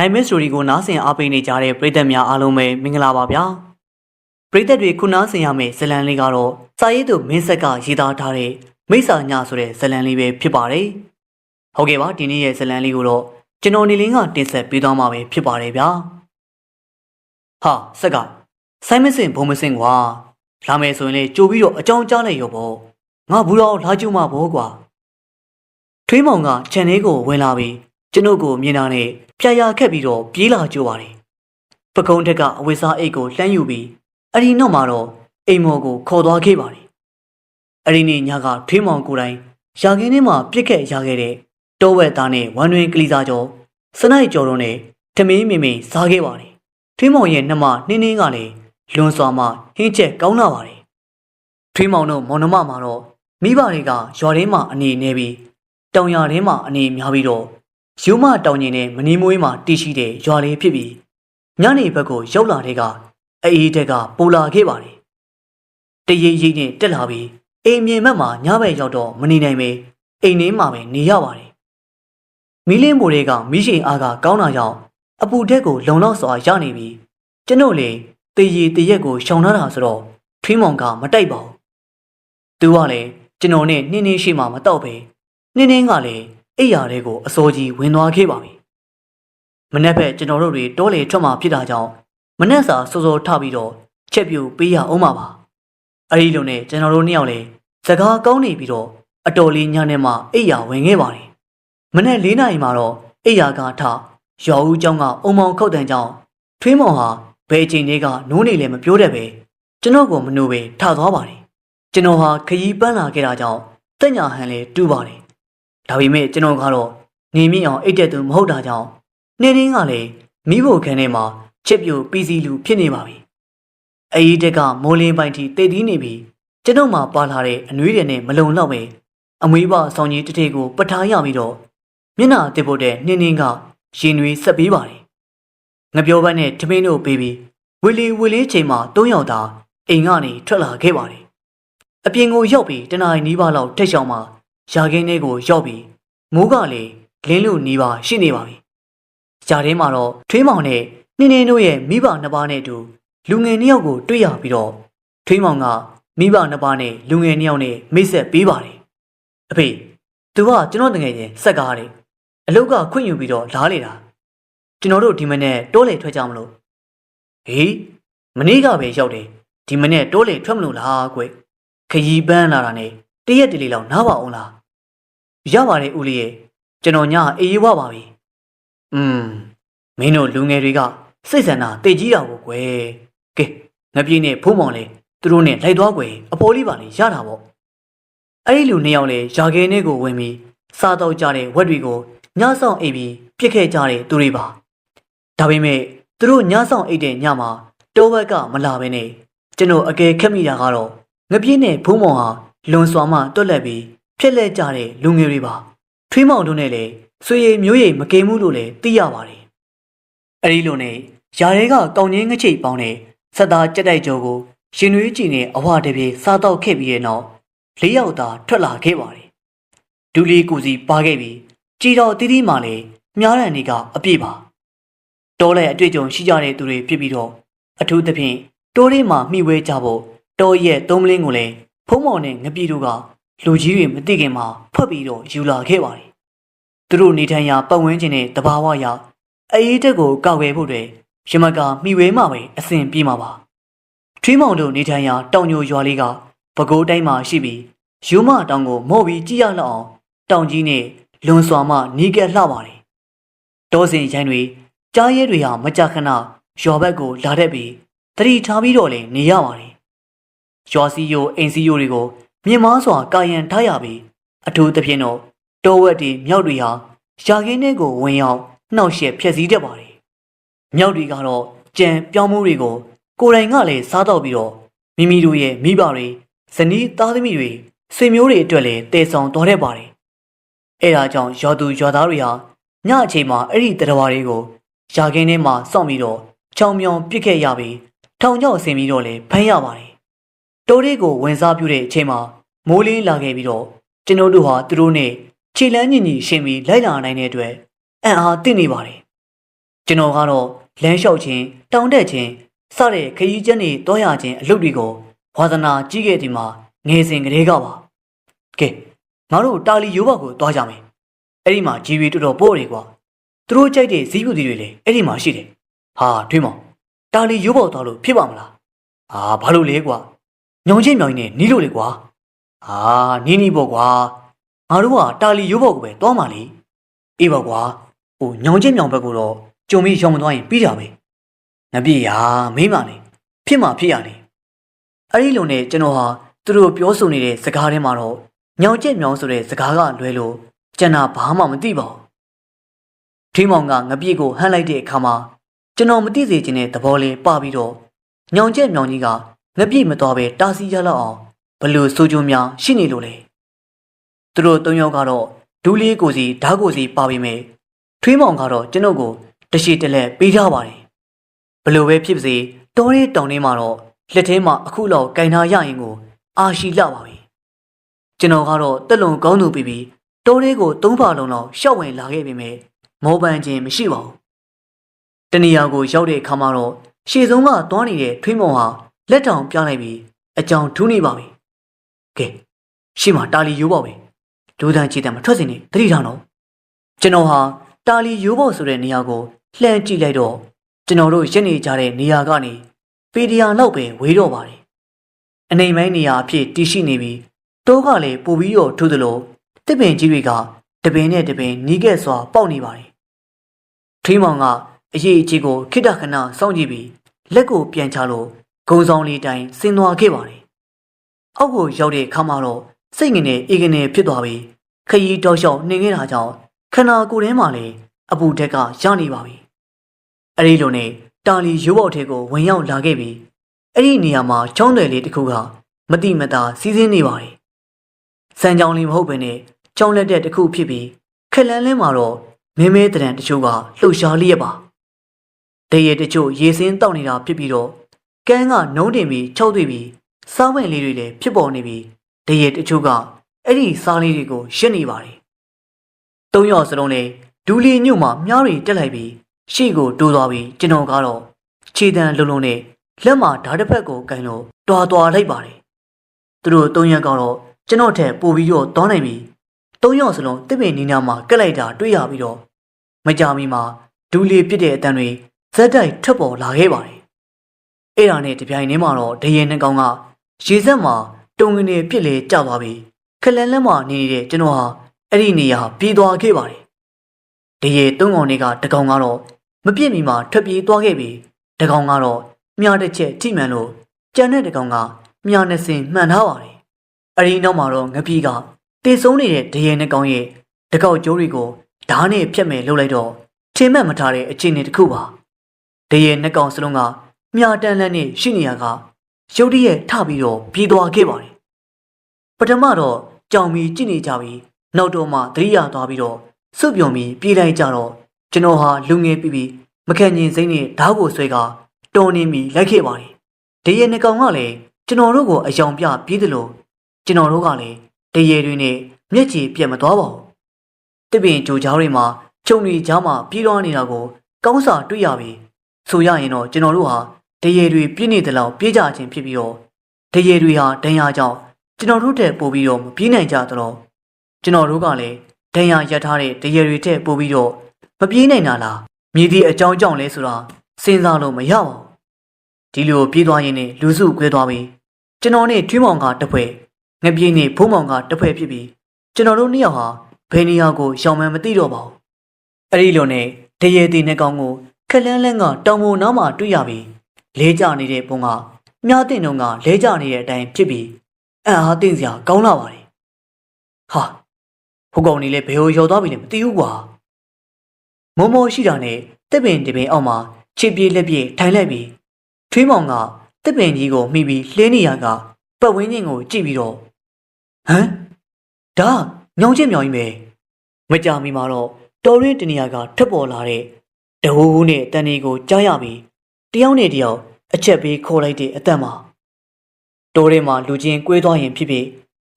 နိုင်မစ်စတိုရီကိုနားဆင်အားပေးနေကြတဲ့ပရိသတ်များအားလုံးပဲမင်္ဂလာပါဗျာပရိသတ်တွေခုနားဆင်ရမယ့်ဇလံလေးကတော့စာရေးသူမင်းဆက်ကရေးသားထားတဲ့မိစ္ဆာညဆိုတဲ့ဇလံလေးပဲဖြစ်ပါတယ်ဟုတ်ကဲ့ပါဒီနေ့ရဲ့ဇလံလေးကိုတော့ကျွန်တော်နေလင်းကတင်ဆက်ပေးသွားမှာပဲဖြစ်ပါတယ်ဗျာဟာဆက်ကဆိုင်းမစင်ဘုံမစင်ကွာလာမယ်ဆိုရင်လေကြိုပြီးတော့အကြောင်းကြားလိုက်ရောပေါ့ငါဘူးတော့လာကြည့်မှာပေါ့ကွာထွေးမောင်ကခြံလေးကိုဝင်လာပြီးကျွန်ုပ်ကိုမြင်တာနဲ့ ပြာရခက်ပြီးတော့ပြေးလာကြပါတယ်ပကုံးထက်ကအဝိစားအိတ်ကိုလှမ်းယူပြီးအဒီနောက်မှာတော့အိမ်မော်ကိုခေါ်သွားခဲ့ပါတယ်အဒီနေ့ညကထွေးမောင်ကိုယ်တိုင်ရာခင်းထဲမှာပြစ်ခက်ရခဲ့တဲ့တောဝက်သားနဲ့ဝမ်တွင်ကလီစာကျော်စနိုက်ကျော်တို့နဲ့ထမင်းမင်မင်စားခဲ့ပါတယ်ထွေးမောင်ရဲ့နှမနှင်းနှင်းကလည်းလွန်စွာမှဟင်းချက်ကောင်းလာပါတယ်ထွေးမောင်တို့မောင်နှမမှာတော့မိဘတွေကရွာထဲမှာအနေနေပြီးတောင်ရထဲမှာအနေများပြီးတော့ ယူမတောင်ကျင်နဲ့မနီမွေးမှာတည်ရှိတဲ့ရွာလေးဖြစ်ပြီးညနေဘက်ကိုရောက်လာတဲ့ကအေးတက်ကပူလာခဲ့ပါတယ်တရေရိပ်နဲ့တက်လာပြီးအိမ်မြေမက်မှာညဘက်ရောက်တော့မနေနိုင်ပဲအိမ်ထဲမှာပဲနေရပါတယ်မီးလင်းမိုတွေကမီးရှိန်အားကကောင်းတာကြောင့်အပူဓာတ်ကိုလုံလောက်စွာရနေပြီးကျွန်ုပ်လေတရေတရက်ကိုရှောင်ထားတာဆိုတော့ထွေးမောင်ကမတိုက်ပါဘူးသူကလည်းကျွန်တော်နဲ့နှင်းနှင်းရှိမှမတော့ပဲနှင်းနှင်းကလည်း အိယာတဲကိုအစောကြီးဝင်သွားခဲ့ပါပြီမနက်ဖက်ကျွန်တော်တို့တွေတောလေထွက်မှဖြစ်တာကြောင့်မနက်စာစောစောထပြီးတော့ချက်ပြူပေးရအောင်ပါပါအဲဒီလိုနဲ့ကျွန်တော်တို့နှစ်ယောက်လည်းစကားကောင်းနေပြီးတော့အတော်လေးညနေမှအိယာဝင်ခဲ့ပါတယ်မနက်၄နာရီမှာတော့အိယာကထရွာဦးကျောင်းကအုံမောင်ခုတ်တန်ကျောင်းထွေးမောင်ဟာဘယ်အချိန်လေးကနိုးနေလဲမပြောတတ်ပဲကျွန်တော်ကမနိုးပဲထသွားပါတယ်ကျွန်တော်ဟာခရီးပန်းလာခဲ့တာကြောင့်တက်ညာဟန်လည်းတူပါတယ် ဒါပေမဲ့ကျွန်တော်ကတော့နေမြင့်အောင်အိတ်တက်သူမဟုတ်တာကြောင့်နေရင်းကလည်းမိဖို့ခန်းထဲမှာချစ်ပြူပီစီလူဖြစ်နေပါပြီ။အကြီးတက်ကမိုးလင်းပိုင်းထိတိတ်သီးနေပြီးကျွန်ုပ်မှပါလာတဲ့အနှွေးတွေနဲ့မလုံလောက်ပဲအမွေးပဆောင်ကြီးတစ်ထည်ကိုပထားရပြီးတော့မျက်နှာတစ်ပုတ်တဲ့နှင်းနှင်းကရင်နွေးဆက်ပေးပါတယ်။ငပြောဘက်နဲ့ထမင်းတို့ပေးပြီးဝီလီဝီလေးချိန်မှာ၃ယောက်သာအိမ်ကနေထွက်လာခဲ့ပါတယ်။အပြင်ကိုရောက်ပြီးတနင်္လာနီးပါးလောက်တက်ချောင်းမှာ ရာခင်းထဲကိုရောက်ပြီးမိုးကလည်းလင်းလို့နေပါရှိနေပါပြီ။ဂျာထဲမှာတော့ထွေးမောင်နဲ့နှင်းနှင်းတို့ရဲ့မိဘနှစ်ပါးနဲ့အတူလူငယ်နှစ်ယောက်ကိုတွေ့ရပြီးတော့ထွေးမောင်ကမိဘနှစ်ပါးနဲ့လူငယ်နှစ်ယောက်နဲ့မိတ်ဆက်ပေးပါတယ်။အဖေသူကကျွန်တော်တငယ်ချင်းစက်ကားတယ်။အလုတ်ကခွင့်ယူပြီးတော့လားလေတာ။ကျွန်တော်တို့ဒီမနေ့တိုးလေထွက်ကြမလို့။ဟေးမနေ့ကပဲရောက်တယ်။ဒီမနေ့တိုးလေထွက်မလို့လားကွ။ခရီးပန်းလာတာနဲ့တရက်တလေလောက်နားပါအောင်လား။ ရပါတယ်ဦးလေးရဲ့ကျွန်တော်ညအေးရွာပါပြီ။อืมမင်းတို့လူငယ်တွေကစိတ်ဆန္ဒတိတ်ကြီးတာကိုကွယ်။ကဲငပြေးနဲ့ဖုံးမောင်လေသူတို့နဲ့လိုက်သွားကွယ်အပေါ်လေးပါလေရတာပေါ့။အဲ့ဒီလူနှစ်ယောက်လေယာခဲနဲ့ကိုဝင်ပြီးစားတော့ကြတဲ့ဝက်တွေကိုညဆောင်အိပ်ပြီးပြစ်ခဲ့ကြတဲ့သူတွေပါ။ဒါပေမဲ့သူတို့ညဆောင်အိပ်တဲ့ညမှာတောဘက်ကမလာဘဲနဲ့ကျွန်တော်အကယ်ခက်မိတာကတော့ငပြေးနဲ့ဖုံးမောင်ဟာလွန်စွာမှတွက်လက်ပြီး ဖြစ်လက်ကြတဲ့လူငယ်တွေပါထွေးမောင်တို့နဲ့လည်းဆွေရည်မျိုးရည်မကင်မှုလို့လည်းသိရပါတယ်အဲ့ဒီလိုနဲ့ຢာတွေကကောင်းချင်းငချိတ်ပေါင်းတဲ့ဆက်သားကြက်တိုက်ကြောကိုရှင်နွေးကြည့်နဲ့အဝတပြေစားတော့ခဲ့ပြီးတဲ့နောက်လေးယောက်သာထွက်လာခဲ့ပါတယ်ဒူလီကူစီပါခဲ့ပြီးကြည်တော်တီးတီးမှလည်းမြားရန်တွေကအပြည့်ပါတောလဲအတွေ့အကြုံရှိကြတဲ့သူတွေဖြစ်ပြီးတော့အထူးသဖြင့်တိုးလေးမှာမှီဝဲကြဖို့တောရဲ့သုံးမလင်းကိုလည်းဖုံးမော်နဲ့ငပြေတို့က လူကြီးတွေမသိခင်မှာဖွက်ပြီးတော့ယူလာခဲ့ပါတယ်။သူတို့နေထိုင်ရာပတ်ဝန်းကျင်နဲ့တဘာဝအရအေးတက်ကိုကောက်ွယ်ဖို့တွေရမကမှီဝဲမှပဲအစဉ်ပြေးမှာပါ။ထွေးမောင်တို့နေထိုင်ရာတောင်ညိုရွာလေးကပဲခူးတိုင်းမှာရှိပြီးယူမတောင်ကိုမော့ပြီးကြည့်ရလောက်အောင်တောင်ကြီးနဲ့လွန်စွာမှနီးကပ်လှပါတယ်။တောစင်ရိုင်းတွေကြားရဲတွေဟာမကြခဏရွာဘက်ကိုလာတတ်ပြီးတတိထားပြီးတော့လည်းနေရပါတယ်။ရွာစီယိုအိမ်စီယိုတွေကို မြင်မားစွာကာယံထားရပြီးအထူးသဖြင့်တော့တောဝက်တွေမြောက်တွေဟာရာခင်းထဲကိုဝင်ရောက်နှောက်ယှက်ဖျက်ဆီးတတ်ပါတယ်။မြောက်တွေကတော့ကြံပြောင်းမှုတွေကို ကိုယ်တိုင်ကလည်းစားတော့ပြီးတော့မိမိတို့ရဲ့မိဘတွေဇနီးသားသမီးတွေဆွေမျိုးတွေအတွက်လည်းတည်ဆောင်တော်တတ်ပါတယ်။အဲဒါကြောင့်ရွာသူရွာသားတွေဟာညအချိန်မှာအဲ့ဒီတရားတွေကိုရာခင်းထဲမှာစောင့်ပြီးတော့ချောင်မြောင်ပစ်ခဲ့ရပြီးထောင်ချောက်ဆင်ပြီးတော့လည်းဖမ်းရပါတယ်။ တိုးလေးကိုဝင်စားပြုတဲ့အချိန်မှာမိုးလင်းလာခဲ့ပြီးတော့ကျွန်တော်တို့ဟာသူတို့နဲ့ခြေလန်းညင်ညင်ရှင်းပြီးလိုက်လာနိုင်တဲ့အတွက်အံ့အားသင့်နေပါတယ်။ကျွန်တော်ကတော့လမ်းလျှောက်ခြင်းတောင်းတက်ခြင်းစတဲ့ခရီးကျန်းတွေတွားရခြင်းအလုပ်တွေကိုဝါသနာကြီးခဲ့ဒီမှာငယ်စဉ်ကလေးကပါကဲငါတို့တာလီရိုးဘောက်ကိုတွားကြမယ်အဲ့ဒီမှာဂျီဝီတော်တော်ပို့တယ်ကွာသူတို့ကြိုက်တဲ့ဇီးပူတီတွေလည်းအဲ့ဒီမှာရှိတယ်ဟာထွေးမောင်တာလီရိုးဘောက်သွားလို့ဖြစ်ပါမလားဟာဘာလို့လဲကွာ ညောင်ချင်းမြောင်ကြီးနဲ့နီးလို့လေကွာဟာနီးနီးပေါ့ကွာငါတို့ကတာလီရိုးဘောက်ကိုပဲတွားမှလေအေးပါကွာဟိုညောင်ချင်းမြောင်ဘက်ကိုတော့ကြုံပြီးရောင်မသွားရင်ပြီးကြပဲငါပြေရမိမလေးဖြစ်မှဖြစ်ရလေအဲ့ဒီလိုနဲ့ကျွန်တော်ဟာသူတို့ပြောဆိုနေတဲ့စကားထဲမှာတော့ညောင်ချက်မြောင်ဆိုတဲ့စကားကလွဲလို့ကျွန်တော်ဘာမှမသိပါဘူးထင်းမောင်ကငပြေကိုဟမ်းလိုက်တဲ့အခါမှာကျွန်တော်မသိစေချင်တဲ့သဘောလေးပါပြီးတော့ညောင်ချက်မြောင်ကြီးက ငပြေမတော်ပဲတာစီရလောက်အောင်ဘလို့ဆိုကြုံများရှိနေလို့လေသူတို့သုံးယောက်ကတော့ဒူးလေးကိုစီဓာတ်ကိုစီပါပြီးမယ်ထွေးမောင်ကတော့ကျွန်ုပ်ကိုတရှိတလက်ပေးထားပါတယ်ဘလို့ပဲဖြစ်ပါစေတောရဲတောင်ထဲမှာတော့လက်ထဲမှာအခုလောက်ကင်ထားရရင်ကို အာရှိလာပါပြီကျွန်တော်ကတော့တက်လုံကောင်းသူပြီးပြီးတောရဲကိုသုံးပါလုံးလောက်ရှောက်ဝင်လာခဲ့ပြီမယ်မောပန်းခြင်းမရှိပါဘူးတနေရာကိုရောက်တဲ့အခါမှာတော့ရှေ့ဆုံးကသွားနေတဲ့ထွေးမောင်ဟာ လက်တောင်ပြလိုက်ပြီးအကြောင်ထူးနေပါပြီကဲရှေ့မှာတာလီရိုးပါပဲဒူးတန်ချီတန်မထွက်စင်နေတတိထားတော့ကျွန်တော်ဟာတာလီရိုးပေါဆိုတဲ့နေရာကိုလှမ်းကြည့်လိုက်တော့ကျွန်တော်တို့ရက်နေကြတဲ့နေရာကနေပီဒီယာလောက်ပဲဝေးတော့ပါတယ်။အနေမိုင်းနေရာအဖြစ်တည်ရှိနေပြီးတိုးကလည်းပူပြီးတော့ထိုးသလိုတစ်ပင်ကြီးတွေကတပင်နဲ့တပင်နီးကဲ့စွာပေါက်နေပါတယ်။ထွေးမောင်ကအရေးအကြီးကိုခိတခဏစောင့်ကြည့်ပြီးလက်ကိုပြန်ချလို့ ဂုံဆောင်လေးတိုင်းဆင်းသွားခဲ့ပါတယ်။အောက်ကိုရောက်တဲ့အခါမှာတော့စိတ်ငင်နဲ့အေးကနေဖြစ်သွားပြီးခရီးတောက်လျှောက်နေခဲ့တာကြောင့်ခန္ဓာကိုယ်ထဲမှာလည်းအပူထက်ကရနေပါပြီ။အဲဒီလိုနဲ့တာလီရိုးပေါက်ထဲကိုဝင်ရောက်လာခဲ့ပြီးအဲ့ဒီနေရာမှာချောင်းတယ်လေးတစ်ခုကမတိမတာစီးစင်းနေပါတယ်။စံကြောင်လေးမဟုတ်ဘဲနဲ့ချောင်းလက်တဲ့တစ်ခုဖြစ်ပြီးခက်လန်းလင်းမှာတော့မဲမဲတရံတချို့ကလှုပ်ရှားလျက်ပါ။တရေတချို့ရေစင်းတောက်နေတာဖြစ်ပြီးတော့ ကန်းကနှုံးတင်ပြီးခြောက်သွေ့ပြီးစားဝင်လေးတွေလည်းဖြစ်ပေါ်နေပြီးတရေတချို့ကအဲ့ဒီစားလေးတွေကိုရှင်းနေပါတယ်။သုံးယောက်စလုံးလည်းဒူလီညွတ်မှာမြားတွေတက်လိုက်ပြီးရှေ့ကိုတိုးသွားပြီးကျွန်တော်ကတော့ခြေတံလုံးလုံးနဲ့လက်မှာဓာတ်တစ်ဖက်ကိုကန်လို့တွာတွာလိုက်ပါတယ်။သူတို့သုံးရက်ကတော့ကျွန်တော်ထက်ပိုပြီးတော့တောင်းနိုင်ပြီးသုံးယောက်စလုံးတစ်ပင်နီနာမှာကက်လိုက်တာတွေ့ရပြီးတော့မကြမီမှာဒူလီပြစ်တဲ့အတန်တွေဇက်တိုက်ထွက်ပေါ်လာခဲ့ပါတယ်။ အဲ့ဒါနဲ့တပြိုင်တည်းမှာတော့ဒရဲနှကောင်ကရေစက်မှာတုံငနေပြစ်လေကျသွားပြီးခလန်လက်မှာနေနေတဲ့ကျွန်တော်ဟာအဲ့ဒီနေရာပြေးသွားခဲ့ပါတယ်။ဒရဲသုံးကောင်တွေကတကောင်ကတော့မပြစ်မီမှာထွက်ပြေးသွားခဲ့ပြီးတကောင်ကတော့မြားတစ်ချက်ထိမှန်လို့ကြံတဲ့တကောင်ကမြားနှစ်စင်မှန်ထားပါတယ်။အရင်နောက်မှာတော့ငပြေးကတေဆုံးနေတဲ့ဒရဲနှစ်ကောင်ရဲ့တကောက်ကျိုးတွေကိုဓားနဲ့ဖြတ်မယ်လှုပ်လိုက်တော့ထင်မှတ်မထားတဲ့အခြေအနေတစ်ခုပါ။ဒရဲနှစ်ကောင်စလုံးက မြားတန်းလန်းနဲ့ရှိနေရကရုတ်တရက်ထပြီးတော့ပြေးသွားခဲ့ပါတယ်။ပထမတော့ကြောင်မီကြည့်နေကြပြီးနောက်တော့မှသတိရသွားပြီးတော့စွတ်ပြုံပြီးပြေးလိုက်ကြတော့ကျွန်တော်ဟာလူငယ်ပြီးပြီးမခံကျင်စိမ့်နဲ့ဓာတ်ကိုဆွဲကတော်နေပြီလိုက်ခဲ့ပါတယ်။တရေနှကောင်ကလည်းကျွန်တော်တို့ကိုအယောင်ပြပြေးတယ်လို့ကျွန်တော်တို့ကလည်းတရေတွေနဲ့မျက်ခြေပြတ်မသွားပါဘူး။တပင်ကြိုကြားတွေမှာခြုံတွေကြားမှာပြေးလွှားနေတာကိုကောင်းစာတွေ့ရပြီ။ဆိုရရင်တော့ကျွန်တော်တို့ဟာ တရေတွေပြည့်နေတဲ့လောက်ပြေးကြခြင်းဖြစ်ပြီးတော့တရေတွေဟာဒဏ်ရာကြောင့်ကျွန်တော်တို့တဲ့ပို့ပြီးတော့မပြေးနိုင်ကြတော့ကျွန်တော်တို့ကလည်းဒဏ်ရာရထားတဲ့တရေတွေတဲ့ပို့ပြီးတော့မပြေးနိုင်တာလားမြည်သည့်အကြောင်းကြောင့်လဲဆိုတာစဉ်းစားလို့မရပါဘူးဒီလိုပြေးသွားရင်းနဲ့လူစုခွဲသွားပြီးကျွန်တော်နဲ့ထွေးမောင်ကတစ်ဖွဲ့ငပြေးနဲ့ဖုံးမောင်ကတစ်ဖွဲ့ဖြစ်ပြီးကျွန်တော်တို့နှစ်ယောက်ဟာဘယ်နေရာကိုရှောင်မှန်းမသိတော့ပါဘူးအဲ့ဒီလိုနဲ့တရေတီနဲ့ကောင်ကိုခက်လန်းလန်းကတောင်ပေါ်နားမှာတွေ့ရပြီး လဲကျနေတဲ့ပုံကမြားတင်တုံကလဲကျနေတဲ့အတိုင်းဖြစ်ပြီးအံ့အားသင့်စရာကောင်းလာပါတယ်ဟာဟိုကောင်နေလဲဘယ်ဟိုရောက်သွားပြီလဲမသိဘူးကွာမောမောရှိတာနဲ့တစ်ပင်တစ်ပင်အောက်မှာချစ်ပြေးလက်ပြေးထိုင်လိုက်ပြီးထွေးမောင်ကတစ်ပင်ကြီးကိုမှီပြီးလှင်းနေရကပတ်ဝန်းကျင်ကိုကြည့်ပြီးတော့ဟမ်ဒါညောင်ချင်းမြောင်ကြီးပဲမကြမီမှာတော့တော်ရင်းတနေရာကထပ်ပေါ်လာတဲ့တဟိုးဟိုးနဲ့တန်ဒီကိုကြားရပြီး တယောက်နဲ့တယောက်အချက်ပေးခေါ်လိုက်တဲ့အသက်မှာတော်ရဲမှာလူချင်းကွေးသွားရင်ဖြစ်ဖြစ်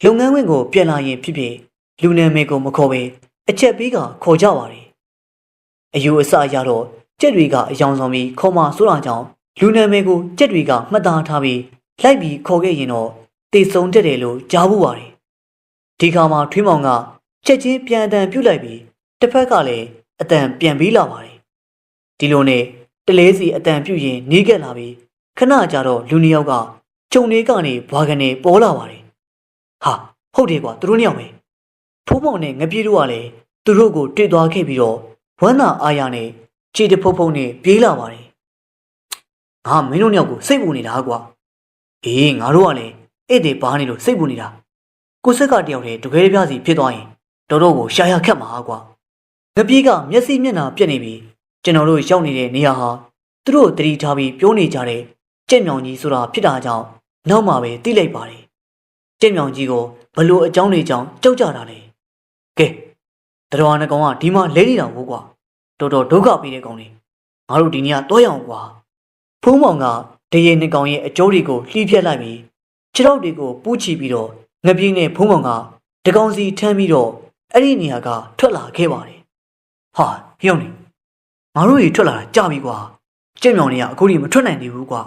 လုပ်ငန်းဝင်ကိုပြန်လာရင်ဖြစ်ဖြစ်လူနာမည်ကိုမခေါ်ပဲအချက်ပေးကခေါ်ကြပါတယ်အယူအဆအရတော့ကြက်တွေကအယောင်ဆောင်ပြီးခေါ်မှဆိုတာကြောင့်လူနာမည်ကိုကြက်တွေကမှတ်သားထားပြီးလိုက်ပြီးခေါ်ခဲ့ရင်တော့တေဆုံတက်တယ်လို့ကြားဘူးပါတယ်ဒီခါမှာထွေးမောင်ကချက်ချင်းပြန်အတန်ပြုတ်လိုက်ပြီးတစ်ဖက်ကလည်းအတန်ပြန်ပြီးလာပါတယ်ဒီလိုနဲ့ တလဲစီအတန်ပြုတ်ရင်နီးကက်လာပြီးခဏကြာတော့လူနှစ်ယောက်ကဂျုံလေးကနေဘွာကနေပေါ်လာပါတယ်ဟာဟုတ်တယ်ကွာသူတို့နှစ်ယောက်ပဲဖိုးမောင်နဲ့ငပြေတို့ကလည်းသူတို့ကိုတွေ့သွားခဲ့ပြီးတော့ဝမ်းသာအားရနဲ့ခြေတဖုံဖုံနဲ့ပြေးလာပါတယ်ငါမင်းတို့နှစ်ယောက်ကိုစိတ်ပူနေတာကွာအေးငါတို့ကလည်းဧည့်သည်ပါနေလို့စိတ်ပူနေတာကိုစက်ကတယောက်တည်းတကယ်ပြစီဖြစ်သွားရင်တော်တော်ကိုရှာရခက်မှာကွာငပြေးကမျက်စိမျက်နှာပြက်နေပြီ ကျွန်တော်တို့ရောက်နေတဲ့နေရာဟာသူတို့တတိထားပြီးပြောနေကြတဲ့ကြက်မြောင်ကြီးဆိုတာဖြစ်တာကြောင့်နောက်မှပဲသိလိုက်ပါတယ်ကြက်မြောင်ကြီးကိုဘလို့အကြောင်းတွေကြောင့်ကြောက်ကြတာလေကဲတတော်နှကောင်ကဒီမှာလဲနေတာဟုတ်ကွာတော်တော်ဒုက္ခပေးတဲ့ကောင်လေးငါတို့ဒီနေ့ကတော့ရအောင်ကွာဖုံးမောင်ကတရေနှကောင်ရဲ့အကျိုးတွေကိုလှီးဖြက်လိုက်ပြီးခြေထောက်တွေကိုပူးချီပြီးတော့ငပြင်းနဲ့ဖုံးမောင်ကတကောင်စီထမ်းပြီးတော့အဲ့ဒီနေရာကထွက်လာခဲ့ပါတယ်ဟာဟျောင်းနေ ငါတို့ကြီးထွက်လာတာကြာပြီကွာကြက်မြောင်တွေကအခုထိမထွက်နိုင်သေးဘူးကွာ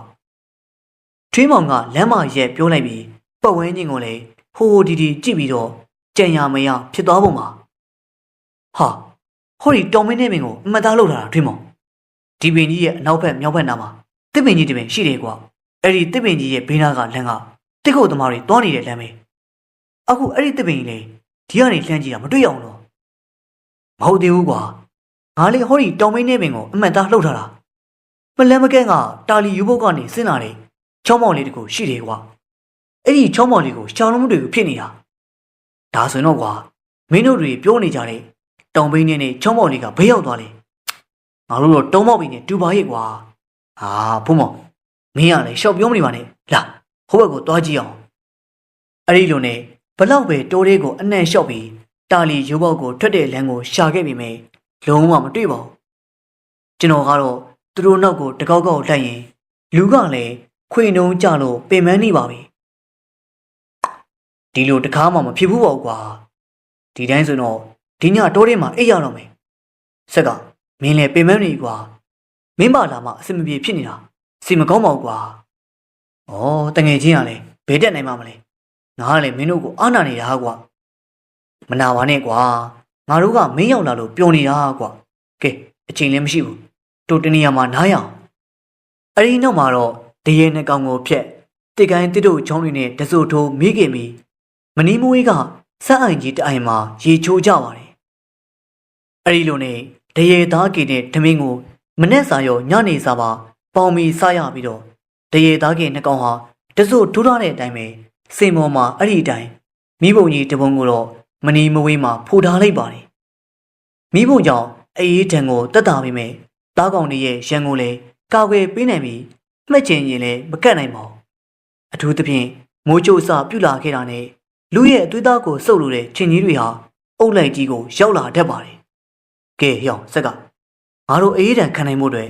ထွေးမောင်ကလမ်းမရက်ပြောလိုက်ပြီးပတ်ဝန်းကျင်ကိုလည်းဟိုဟိုဒီဒီကြည့်ပြီးတော့ကြံရမရဖြစ်သွားပုံပါဟာဟိုဒီတောင်မင်းနဲ့မင်းကိုအမှတ်သားလုပ်ထားတာထွေးမောင်ဒီပင်ကြီးရဲ့အနောက်ဘက်မြောက်ဘက်နားမှာတစ်ပင်ကြီးတစ်ပင်ရှိတယ်ကွာအဲ့ဒီတစ်ပင်ကြီးရဲ့ဘေးနားကလမ်းကတစ်ခုတ်သမားတွေတွားနေတဲ့လမ်းပဲအခုအဲ့ဒီတစ်ပင်ကြီးလေဒီကနေလှမ်းကြည့်တာမတွေ့ရအောင်တော့မဟုတ်သေးဘူးကွာ ငါလေဟိုဒီတောင်မင်းနဲ့ပင်ကိုအမှတ်သားလှုပ်ထားတာမလန်းမကန်းကတာလီယူဘုတ်ကနေဆင်းလာတယ်ချောင်းမောင်လေးတကူရှိတယ်ကွာအဲ့ဒီချောင်းမောင်လေးကိုရှောင်းလုံးတွေကိုဖြစ်နေတာဒါဆိုရင်တော့ကွာမင်းတို့တွေပြောနေကြတဲ့တောင်ဘင်းနဲ့နဲ့ချောင်းမောင်လေးကဘေးရောက်သွားတယ်ငါတို့တော့တုံးမောက်ဘင်းနဲ့တူပါရဲ့ကွာဟာဘုံမောင်မင်းကလည်းရှောက်ပြောမနေပါနဲ့လာဟိုဘက်ကိုသွားကြည့်အောင်အဲ့ဒီလိုနဲ့ဘလောက်ပဲတိုးလေးကိုအနှံ့လျှောက်ပြီးတာလီယူဘောက်ကိုထွက်တဲ့လမ်းကိုရှာခဲ့ပြီမယ် လုံးဝမတွေ့ပါဘူးကျွန်တော်ကတော့သူတို့နောက်ကိုတကောက်ကောက်လိုက်ရင်လူကလည်းခွေနှုံးကြလို့ပင်မနေပါပြီဒီလိုတကားမှမဖြစ်ဘူးပေါ့ကွာဒီတိုင်းဆိုတော့ဒီညတိုးထဲမှာအိပ်ရတော့မယ်ဆက်ကမင်းလည်းပင်မနေကွာမင်းပါလာမှအဆင်မပြေဖြစ်နေတာစီမကောင်းပါဘူးကွာဩတငယ်ချင်းကလည်းဘယ်တက်နိုင်မှမလဲငါကလည်းမင်းတို့ကိုအာနာနေတာကွာမနာပါနဲ့ကွာ ငါတို့ကမင်းရောက်လာလို့ပျော်နေတာကွာကဲအချိန်လည်းမရှိဘူးတို့တနေရာမှာနားရအောင်အရင်နောက်မှာတော့တရေနှကောင်ကိုဖြက်တစ်ကိုင်းတစ်တို့ချောင်းတွေနဲ့တစို့ထိုးမိခင်ပြီးမနီမွေးကစက်အိုင်ကြီးတအိုင်မှာရေချိုးကြပါတယ်အဲ့ဒီလိုနဲ့တရေသားကေနဲ့ဓမင်းကိုမနဲ့စာရောညနေစာပါပေါင်မီစားရပြီးတော့တရေသားကေနှကောင်ဟာတစို့ထိုးထားတဲ့အတိုင်းပဲစင်ပေါ်မှာအဲ့ဒီအတိုင်းမိဘုံကြီးတပုံကိုတော့ မနီမဝေးမှာဖိုထားလိုက်ပါတယ်မိဘုံကြောင့်အေးအေးတံကိုတက်တာပြီးမဲ့တားကောင်တွေရဲ့ရန်ကိုလည်းကာကွယ်ပေးနိုင်ပြီးမှတ်ချင်ရင်လည်းမကတ်နိုင်ပါဘူးအထူးသဖြင့်မိုးကြိုးစပြုလာခဲ့တာနဲ့လူရဲ့အသွေးသားကိုစုပ်လို့တဲ့ချင်းကြီးတွေဟာအုပ်လိုက်ကြီးကိုရောက်လာတတ်ပါတယ်ကဲဟျောင်းဆက်ကငါတို့အေးတံခံနိုင်မှုတွေ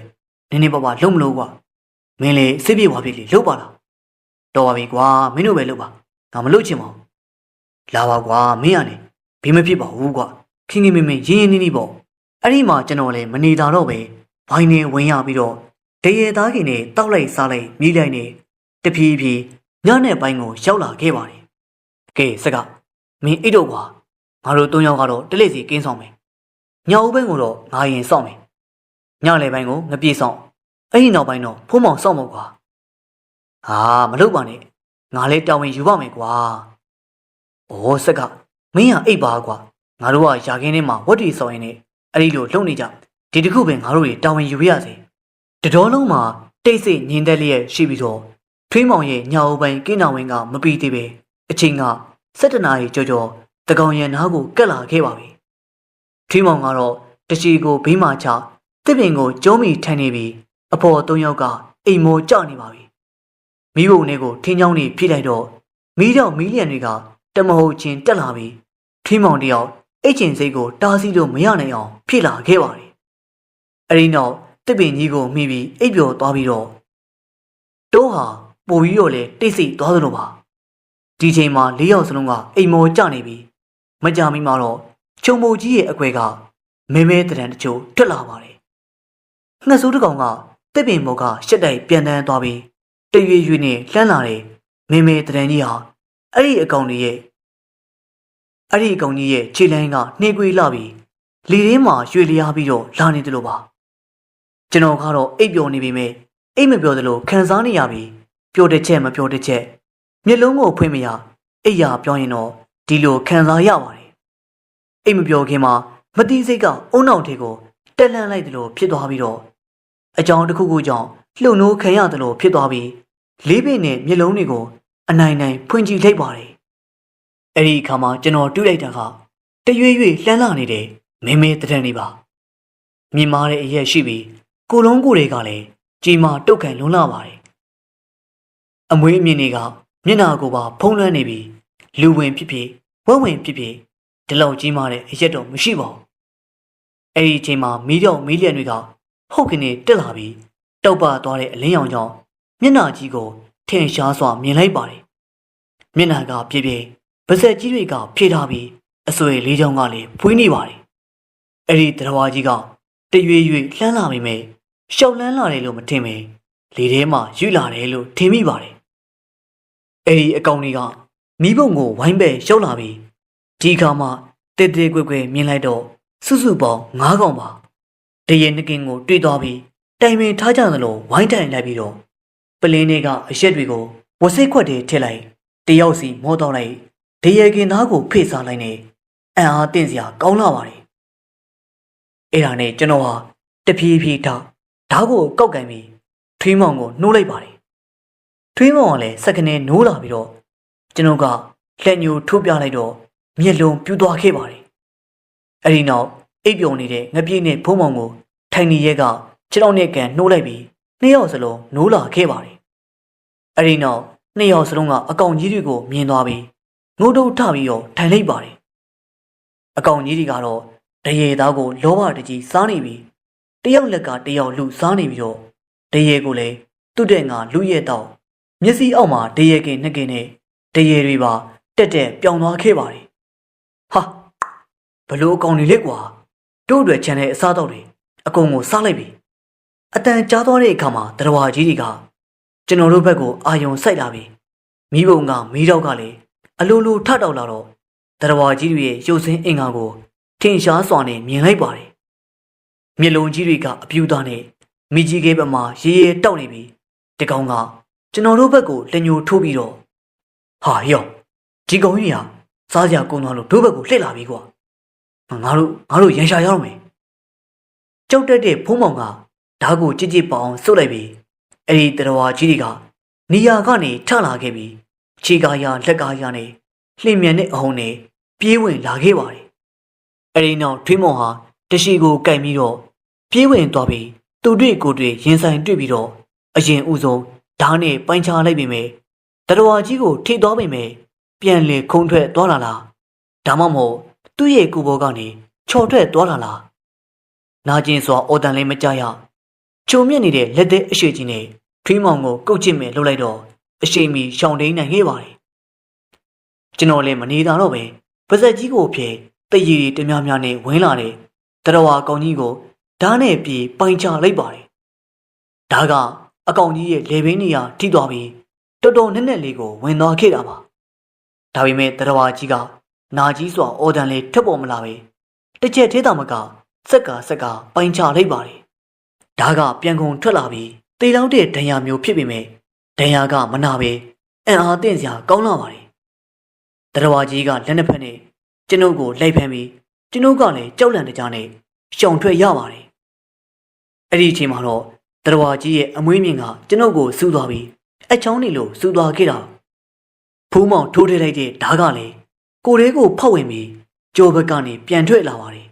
နင်းနေပါပါလုံမလို့ကွာမင်းလေစစ်ပြေဝါပြီလေလှုပ်ပါလားတော်ပါပြီကွာမင်းတို့ပဲလှုပ်ပါငါမလှုပ်ချင်ပါဘူး လာပါကွာမင်းရတယ်ဘေးမဖြစ်ပါဘူးကွာခင်ခင်မင်းမင်းရင်းရင်းနှီးနှီးပေါ့အဲ့ဒီမှာကျွန်တော်လည်းမနေတာတော့ပဲဘိုင်းနေဝင်ရပြီးတော့တရေသားခင်နဲ့တောက်လိုက်စားလိုက်မိလိုက်နေတဖြည်းဖြည်းညနဲ့ပိုင်းကိုရောက်လာခဲ့ပါတယ်ကဲစကမင်းအိတ်တော့ကွာငါတို့၃ယောက်ကတော့တလက်စီကင်းဆောင်မယ်ညဦးဘင်းကိုတော့ငါရင်စောင့်မယ်ညလေပိုင်းကိုငပြေဆောင်အဲ့ဒီနောက်ပိုင်းတော့ဖုံးမောင်စောင့်မို့ကွာဟာမလုပ်ပါနဲ့ငါလည်းတောင်းဝင်ယူပါမယ်ကွာ ဩစက်ကမင်းကအိတ်ပါကွာငါတို့ကယာခင်းထဲမှာဝတ်တွေဆောင်ရင်လည်းအဲ့ဒီလိုလှုပ်နေကြဒီတစ်ခုပဲငါတို့တွေတောင်းဝင်ယူရစေတတော်လုံးမှာတိတ်ဆိတ်ငင်းသက်လျက်ရှိပြီးတော့ထွေးမောင်ရဲ့ညအုပ်ပိုင်းကင်းတော်ဝင်ကမပြီးသေးပဲအချိန်က7နာရီကျော်ကျော်တကောင်ရံနားကိုကက်လာခဲ့ပါပြီထွေးမောင်ကတော့တချီကိုဘေးမှာချတစ်ပင်ကိုကျုံးမိထိုင်နေပြီးအဖော်၃ယောက်ကအိမ်မောကြောက်နေပါပြီမိဘုံတွေကိုထင်းချောင်းတွေဖြိလိုက်တော့မီးတော့မီးလျံတွေက တမဟုတ်ချင်းတက်လာပြီးထွေးမောင်တယောက်အိတ်ချင်စိတ်ကိုတားဆီးလို့မရနိုင်အောင်ဖြစ်လာခဲ့ပါတယ်အဲဒီနောက်တစ်ပင်ကြီးကိုမိပြီးအိပ်ပျော်သွားပြီးတော့တိုးဟာပိုပြီးတော့လေတိတ်ဆိတ်သွားသလိုပါဒီချိန်မှာလေးယောက်စလုံးကအိမ်မောကျနေပြီးမကြမီမှာတော့ချုံမုတ်ကြီးရဲ့အကွဲကမဲမဲတရံတချို့ထွက်လာပါတယ်ငှက်ဆိုးတစ်ကောင်ကတစ်ပင်ဘောကရှက်တိုက်ပြန်တန်းသွားပြီးတရွေရွေနဲ့လှမ်းလာတဲ့မေမေတရန်ကြီးဟာ အဲ့ဒီအကောင်ကြီးရဲ့အဲ့ဒီအကောင်ကြီးရဲ့ခြေလမ်းကနှေးကွေးလာပြီးလီရင်းမှာရွှေလျားပြီးတော့လာနေတယ်လို့ပါကျွန်တော်ကတော့အိပ်ပျော်နေပြီမဲ့အိပ်မပျော်သလိုခံစားနေရပြီပျော်တဲ့ချက်မပျော်တဲ့ချက်မျက်လုံးကိုဖွင့်မရအိပ်ရပြောရင်တော့ဒီလိုခံစားရပါတယ်အိပ်မပျော်ခင်မှာမတိစိတ်ကအုံနောက်ထေကိုတက်လှမ်းလိုက်တယ်လို့ဖြစ်သွားပြီးတော့အကြောင်းတစ်ခုခုကြောင့်လှုပ်နိုးခံရတယ်လို့ဖြစ်သွားပြီးလေးပင်နဲ့မျက်လုံးတွေကို အနိုင်နိုင်ဖွင့်ကြည့်လိုက်ပါတယ်အဲ့ဒီအခါမှာကျွန်တော်တွေ့လိုက်တာကတရွေ့ရွေ့လှမ်းလာနေတဲ့မင်းမေတရံလေးပါမြင်မာတဲ့အရက်ရှိပြီးကိုလုံးကိုတွေကလည်းကြီးမာတုတ်ကန်လွန်းလာပါတယ်အမွေးအမြင့်တွေကမျက်နာကိုပါဖုံးလွှမ်းနေပြီးလူဝင်ဖြစ်ဖြစ်ဝက်ဝင်ဖြစ်ဖြစ်ဒီလောက်ကြီးမာတဲ့အရက်တော့မရှိပါဘူးအဲ့ဒီအချိန်မှာမီးတော့မီးလျံတွေကဟုတ်ကနေတက်လာပြီးတောက်ပသွားတဲ့အလင်းရောင်ကြောင့်မျက်နာကြီးကို ထင်ရှားစွာမြင်လိုက်ပါတယ်မျက်နာကပြည့်ပြည့်ပါးစက်ကြီးတွေကဖြေထားပြီးအဆွေလေးချောင်းကလည်းဖွေးနေပါတယ်အဲ့ဒီတရားကြီးကတရွေ့ရွေ့လှမ်းလာမိမယ်ရှောက်လန်းလာတယ်လို့မထင်ပဲလေထဲမှာယူလာတယ်လို့ထင်မိပါတယ်အဲ့ဒီအကောင်ကြီးကမိဘုံကိုဝိုင်းပဲရှောက်လာပြီးဒီခါမှတဲတဲကွယ်ကွယ်မြင်လိုက်တော့စုစုပေါင်း၅កောင်ပါတရေနှကင်းကိုတွေ့သွားပြီးတိုင်ပင်ထားကြသလိုဝိုင်းတိုင်လိုက်ပြီးတော့ပ လင်းတွေကအရက်တွေကိုဝစိတ်ခွက်တွေထည့်လိုက်တယောက်စီမောတော့လိုက်တရေကင်သားကိုဖိစားလိုက်နေအံ့အားတင့်စရာကောင်းလာပါတယ်အဲ့ဒါနဲ့ကျွန်တော်ဟာတဖြည်းဖြည်းထားဓာတ်ကိုကောက်ကင်ပြီးထွေးမောင်ကိုနှိုးလိုက်ပါတယ်ထွေးမောင်ကလည်းစက္ကနဲ့နိုးလာပြီးတော့ကျွန်တော်ကလက်ညှိုးထိုးပြလိုက်တော့မျက်လုံးပြူသွားခဲ့ပါတယ်အဲ့ဒီနောက်အိပ်ပျော်နေတဲ့ငပြေးနဲ့ဖုံးမောင်ကိုထိုင်နေရဲကခြေထောက်နဲ့ကန်နှိုးလိုက်ပြီးနှစ်ယောက်စလုံးနိုးလာခဲ့ပါတယ် အဲ့ဒီနောက်နှစ်ယောက်စလုံးကအကောင်ကြီးတွေကိုမြင်သွားပြီးငိုးတုတ်ထပြီးတော့ထိုင်လိုက်ပါတယ်အကောင်ကြီးတွေကတော့တရေသားကိုလောဘတကြီးစားနေပြီးတယောက်လက်ကတယောက်လူစားနေပြီးတော့တရေကိုလည်းသူ့တဲ့ငါလူရဲ့တော့မျက်စိအောက်မှာတရေကင်နှစ်ကင်နဲ့တရေတွေပါတက်တက်ပြောင်းသွားခဲ့ပါတယ်ဟာဘလို့အကောင်တွေလက်ကွာတို့တွေချန်တဲ့အစားတော့တွေအကုန်ကိုစားလိုက်ပြီအတန်ကြားသွားတဲ့အခါမှာတရားကြီးတွေက ကျွန်တော်တို့ဘက်ကိုအာယုံစိုက်လာပြီးမိဘုံကမိတော့ကလည်းအလိုလိုထတောက်လာတော့တရားကြီးတွေရဲ့ရုပ်စင်းအင်္ဂါကိုထင်ရှားစွာနဲ့မြင်လိုက်ပါတယ်မျက်လုံးကြီးတွေကအပြူသားနဲ့မိကြီးကဲဘက်မှာရေရဲတောက်နေပြီးတကောင်ကကျွန်တော်တို့ဘက်ကိုလက်ညှိုးထိုးပြီးတော့ဟာယောဒီကောင်ကြီးကစားကြကုန်သွားလို့တို့ဘက်ကိုလှည့်လာပြီကွာငါတို့ငါတို့ရန်ရှာရအောင်မယ်ကြောက်တက်တဲ့ဖုံးမောင်ကဓာတ်ကိုကြစ်ကြစ်ပေါအောင်စုပ်လိုက်ပြီး အဲ့ဒီတရားကြီးတွေကနေရာကနေထလာခဲ့ပြီးခြေကားရလက်ကားရနဲ့လှင်မြန်တဲ့အဟုန်နဲ့ပြေးဝင်လာခဲ့ပါတယ်အဲ့ဒီနောက်ထွေးမောင်ဟာတရှိကိုကြိုက်ပြီးတော့ပြေးဝင်သွားပြီးသူတွေ့ကိုတွေ့ရင်ဆိုင်တွေ့ပြီးတော့အရင်ဦးဆုံးဓာတ်နဲ့ပိုင်းခြားလိုက်ပြီမယ်တရားကြီးကိုထိသွားပြီမယ်ပြန်လေခုံထွက်သွားလာလားဒါမှမဟုတ်သူ့ရဲ့ကိုဘောကနေချော်ထွက်သွားလာလားနာကျင်စွာအော်တန်လေးမကြရ ချုံမြင့်နေတဲ့လက်သက်အရှိကြီးနဲ့ထွေးမောင်ကိုကုတ်ချစ်မယ်လှုပ်လိုက်တော့အရှိန်မီရှောင်တိန်နိုင်ခဲ့ပါတယ်ကျွန်တော်လည်းမနေတာတော့ပဲပါဇက်ကြီးကိုဖြဲတရည်တများများနဲ့ဝင်လာတဲ့တရဝါကောင်ကြီးကိုဓာတ်နဲ့ပြေပိုင်ချလိုက်ပါတယ်ဓာတ်ကအကောင်ကြီးရဲ့လေဘင်းနေရာထိသွားပြီးတော်တော်နဲ့နဲ့လေးကိုဝင်သွားခဲ့တာပါဒါပေမဲ့တရဝါကြီးကနာကြီးစွာအော်တန်လေးထွက်ပေါ်မလာပဲတစ်ချက်သေးတာမကစက်ကစက်ကပိုင်ချလိုက်ပါတယ် ဓာတ်ကပြန်ကုန်ထွက်လာပြီးတေလောင်းတဲ့ဒဏ်ရာမျိုးဖြစ်ပေမဲ့ဒဏ်ရာကမနာပဲအံ့အားသင့်စရာကောင်းလာပါတယ်တရဝါကြီးကလက်နှစ်ဖက်နဲ့ကျွန်ုပ်ကိုလိုက်ဖမ်းပြီးကျွန်ုပ်ကလည်းကြောက်လန့်တကြားနဲ့ရှောင်ထွက်ရပါတယ်အဲ့ဒီအချိန်မှာတော့တရဝါကြီးရဲ့အမွေးမြင့်ကကျွန်ုပ်ကိုစူးသွားပြီးအချောင်းနေလို့စူးသွားခဲ့တာဖူးမောင်ထိုးထည့်လိုက်တဲ့ဓာတ်ကလည်းကိုယ်လေးကိုဖောက်ဝင်ပြီးကြောဘက်ကနေပြန်ထွက်လာပါတယ်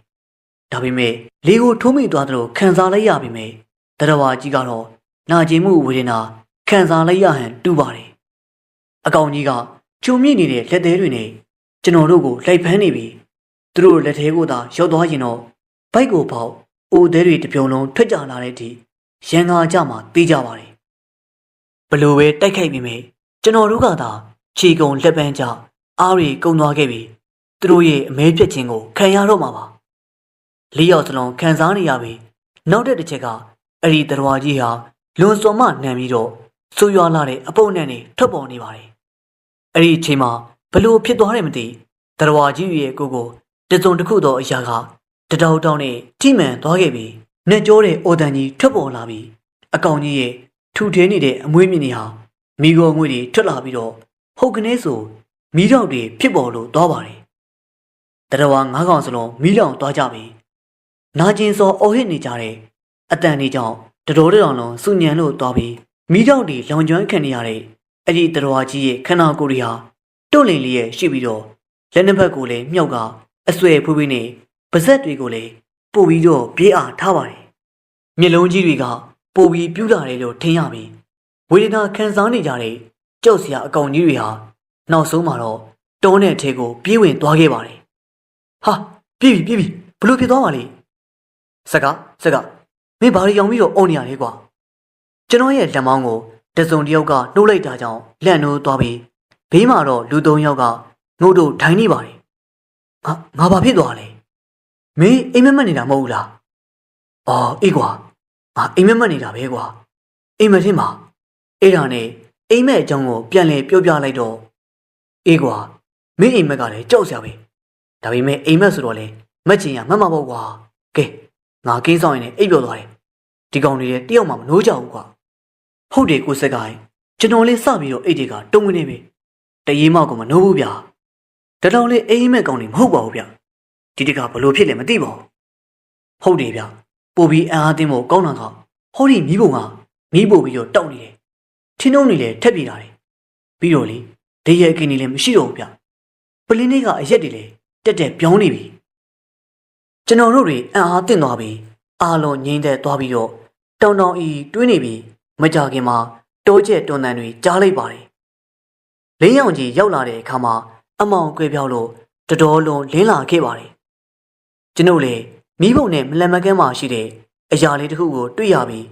ဒါပေမဲ့လေကိုထိုးမိသွားသလိုခံစားလိုက်ရပေမဲ့တရဝါကြီးကတော့နာကျင်မှုဝေဒနာခံစားလိုက်ရဟန်တူပါတယ်အကောင်ကြီးကချုံမြင့်နေတဲ့လက်သေးတွေနဲ့ကျွန်တော်တို့ကိုလိုက်ဖမ်းနေပြီသူတို့လက်သေးကိုသာရောက်သွားရင်တော့ဘိုက်ကိုပေါက်အိုသေးတွေတပြုံလုံးထွက်ကြလာတဲ့အထိရန်ငါကြမှာတေးကြပါတယ်ဘလို့ပဲတိုက်ခိုက်ပြီမေကျွန်တော်တို့ကသာခြေကုံလက်ပန်းကြအားရီကုံသွားခဲ့ပြီသူတို့ရဲ့အမဲပြက်ခြင်းကိုခံရတော့မှာပါ လေးယောက်စလုံးခံစားနေရပြီနောက်တဲ့တစ်ချက်ကအအဲ့ဒီတရားကြီးဟာလွန်စွန်မှနံပြီးတော့ဆူရွာလာတဲ့အပုပ်နဲ့နေထွက်ပေါ်နေပါတယ်အဲ့ဒီအချိန်မှာဘလို့ဖြစ်သွားတယ်မသိတရားကြီးရဲ့ကိုကိုတစုံတစ်ခုသောအရာကတတောက်တောက်နဲ့ထိမှန်သွားခဲ့ပြီးနှက်ကြောတဲ့အိုတန်ကြီးထွက်ပေါ်လာပြီးအကောင်ကြီးရဲ့ထူထင်းနေတဲ့အမွေးမြင့်တွေဟာမိဂောငွေတွေထွက်လာပြီးတော့ဟုတ်ကနေဆိုမိတော့တွေဖြစ်ပေါ်လို့သွားပါတယ်တရဝါငါးကောင်စလုံးမိလောင်သွားကြပြီ နာကျင်စောအော်ဟစ်နေကြတဲ့အတန်တွေကြောင့်တတော်တတော်လုံးစုညံလို့သွားပြီးမိတော့တွေလောင်ကျွမ်းခံနေရတဲ့အဲ့ဒီတရဝါကြီးရဲ့ခန္ဓာကိုယ်တွေဟာတွန့်လင်လေးရဲ့ရှိပြီးတော့လက်နှစ်ဖက်ကိုလည်းမြောက်ကအဆွဲဖွေးဖွေးနဲ့ပါဇက်တွေကိုလည်းပို့ပြီးတော့ပြေးအားထားပါတယ်မျက်လုံးကြီးတွေကပို့ပြီးပြူးလာတယ်လို့ထင်ရပြီးဝေဒနာခံစားနေကြတဲ့ကြောက်စရာအကောင်ကြီးတွေဟာနောက်ဆုံးမှာတော့တောနဲ့ထဲကိုပြေးဝင်သွားခဲ့ပါတယ်ဟာပြေးပြီပြေးပြီဘလို့ဖြစ်သွားပါလဲ စကားစကားမင်းဘာတွေရောင်ပြီးတော့အုံနေရလဲကွာကျွန်တော်ရဲ့လက်မောင်းကိုတစုံတစ်ယောက်ကနှုတ်လိုက်တာကြောင့်လက်နိုးသွားပြီးဘေးမှာတော့လူသုံးယောက်ကငုတ်တို့ထိုင်နေပါတယ်ငါငါဘာဖြစ်သွားလဲမင်းအိမ်မက်မက်နေတာမဟုတ်ဘူးလားအော်အေးကွာငါအိမ်မက်မက်နေတာပဲကွာအိမ်မက်ထင်းမှာအဲ့ဒါနဲ့အိမ်မက်အကြောင်းကိုပြန်လဲပြောပြလိုက်တော့အေးကွာမင်းအိမ်မက်ကလည်းကြောက်စရာပဲဒါပေမဲ့အိမ်မက်ဆိုတော့လေမက်ချင်ရမှတ်မှာပေါ့ကွာကဲ ငါကင်းဆောင်ရင်လည်းအိပ်ပျော်သွားတယ်ဒီကောင်တွေလည်းတယောက်မှမနှိုးကြဘူးကွာဟုတ်တယ်ကိုစက်ကိုင်းကျွန်တော်လေးစပြီးတော့အိတ်တွေကတုံးနေပြီတရေမောက်ကမနှိုးဘူးဗျာတတောင်လေးအိမ်မက်ကောင်တွေမဟုတ်ပါဘူးဗျာဒီတကဘလို့ဖြစ်လဲမသိပါဘူးဟုတ်တယ်ဗျာပို့ပြီးအံအားတင်းဖို့ကောင်းတာကဟောဒီမိဘုံကမိပို့ပြီးတော့တောက်နေတယ်ထင်းနှုံးနေလေထက်ပြေးတာတယ်ပြီးတော့လေဒရဲအကင်းနေလည်းမရှိတော့ဘူးဗျပလင်းလေးကအရက်တွေလေတက်တက်ပြောင်းနေပြီ ကျွန်တော်တို့တွေအံအားတင်းသွားပြီးအားလုံးငိမ့်သက်သွားပြီးတော့တောင်တောင်ဤတွင်းနေပြီးမကြခင်မှာတိုးကျက်တွန်တန်တွေကြားလိုက်ပါတယ်လင်းရောင်ကြီးရောက်လာတဲ့အခါမှာအမောင်ကွဲပြောင်းလို့တတော်လုံးလင်းလာခဲ့ပါတယ်ကျွန်ုပ်လေမိဘုံနဲ့မလန်မကန်းမှရှိတဲ့အရာလေးတစ်ခုကိုတွေ့ရပြီး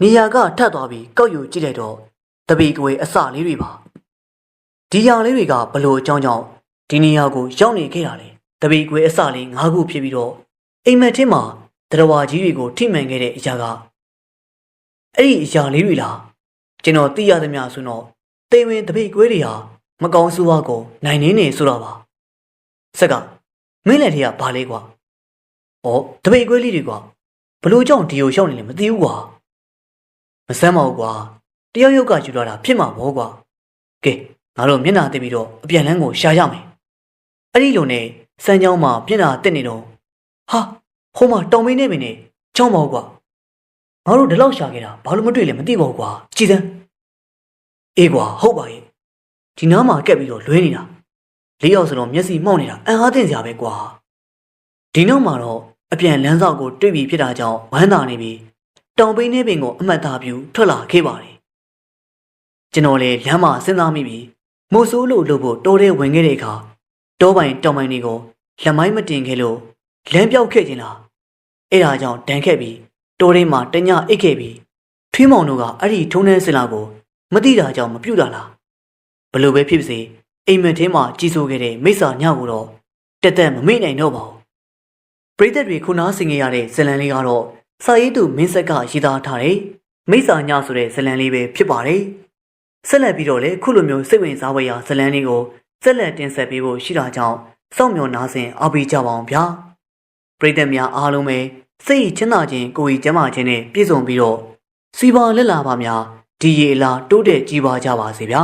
နေရာကထပ်သွားပြီးကောက်ယူကြည့်လိုက်တော့တပီကွေအစလေးတွေပါဒီရာလေးတွေကဘလို့အကြောင်းကြောင့်ဒီနေရာကိုရောက်နေခဲ့တာလေတပီကွေအစလေး၅ခုဖြစ်ပြီးတော့ အိမ်မက်ထင်းမှာတရဝါကြီးတွေကိုထိမှန်ခဲ့တဲ့အရာကအဲ့ဒီအရာလေးတွေလားကျွန်တော်သိရသမျှဆိုတော့တေဝင်တပိတ်ကွေးတွေဟာမကောင်းဆိုးဝါးကိုနိုင်နေနေဆိုတော့ပါဆက်ကမင်းလက်ထက်ကဘာလဲကွာဩတပိတ်ကွေးလေးတွေကွာဘလို့ကြောင့်ဒီကိုရှောက်နေလဲမသိဘူးကွာမဆမ်းပါဘူးကွာတယောက်ယောက်ကယူလာတာဖြစ်မှာဘောကွာကဲငါတို့မျက်နှာတက်ပြီးတော့အပြန်လန်းကိုရှာရမယ်အဲ့ဒီလိုနဲ့စမ်းချောင်းမှာမျက်နှာတက်နေတော့ ဟာဟိုမှာတောင်မင်းနေပြီနေချောင်းပါဘူးကွာငါတို့ဒီလောက်ရှာခဲ့တာဘာလို့မတွေ့လဲမသိပါဘူးကွာကြည်စမ်းအေးကွာဟုတ်ပါရဲ့ဒီနားမှာကက်ပြီးတော့လွဲနေတာလေးယောက်စလုံးမျက်စိမှောက်နေတာအံအားသင့်စရာပဲကွာဒီနောက်မှာတော့အပြန်လန်းဆောက်ကိုတွေ့ပြီးဖြစ်တာကြောင့်ဝမ်းသာနေပြီးတောင်ပိန်းနေပင်ကိုအမှတ်သားပြုထွက်လာခဲ့ပါတယ်ကျွန်တော်လည်းလမ်းမှာစဉ်းစားမိပြီးမို့ဆိုးလို့လို့ဖို့တိုးတဲ့ဝင်ခဲ့တဲ့အခါတောပိုင်တောင်ပိုင်တွေကိုလက်မိုင်းမတင်ခဲ့လို့ လမ်းပြောက်ခဲ့ခြင်းလားအဲ့ဒါကြောင့်တန်ခက်ပြီးတိုးရင်းမှာတညအိတ်ခဲ့ပြီးထွေးမောင်တို့ကအဲ့ဒီထုံးနှန်းစင်လာကိုမသိတာကြောင့်မပြုတ်တာလားဘလို့ပဲဖြစ်ပါစေအိမ်မက်ထဲမှာကြီးစိုးခဲ့တဲ့မိစ္ဆာညကိုတော့တက်တက်မမေ့နိုင်တော့ပါဘူးပရိသတ်တွေခုနာဆင်ခဲ့ရတဲ့ဇလံလေးကတော့စာရေးသူမင်းဆက်ကရေးသားထားတဲ့မိစ္ဆာညဆိုတဲ့ဇလံလေးပဲဖြစ်ပါတယ်ဆက်လက်ပြီးတော့လေခုလိုမျိုးစိတ်ဝင်စားဖွယ်ရာဇလံလေးကိုဆက်လက်တင်ဆက်ပေးဖို့ရှိတာကြောင့်စောင့်မျှော်နားဆင်အားပေးကြပါအောင်ဗျာ ပရိသတ်များအားလုံးပဲစိတ်ချမ်းသာခြင်းကိုယ်ကြီးကျန်းမာခြင်းနဲ့ပြည့်စုံပြီးတော့စီပါလက်လာပါများဒီရေလာတိုးတက်ကြီးပါကြပါစေဗျာ